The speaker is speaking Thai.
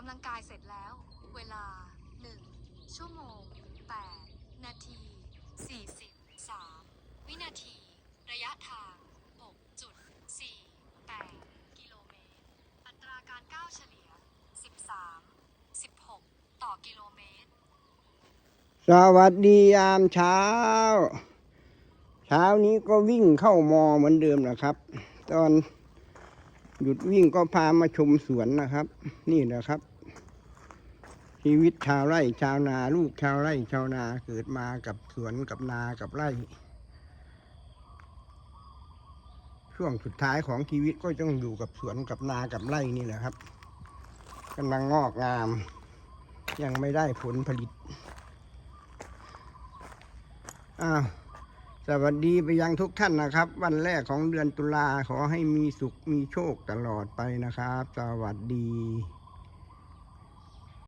กำลังกายเสร็จแล้ว เวลา 1 ชั่วโมง 8 นาที 43 วินาที ระยะทาง 6.48 กิโลเมตร อัตราการก้าวเฉลี่ย 13 16 ต่อกิโลเมตร สวัสดียามเช้า เช้านี้ก็วิ่งเข้ามอเหมือนเดิมนะครับ ตอนหยุดวิ่งก็พามาชมสวนนะครับ นี่นะครับ ชีวิตชาวไร่ชาวนา ลูกชาวไร่ชาวนาเกิดมากับสวนกับนากับไร่ ช่วงสุดท้ายของชีวิตก็ต้องอยู่กับสวนกับนากับไร่นี่แหละครับกำลังงอกงาม ยังไม่ได้ผลผลิตอ้าวสวัสดีไปยังทุกท่านนะครับ วันแรกของเดือนตุลาขอให้มีสุขมีโชคตลอดไปนะครับ สวัสดี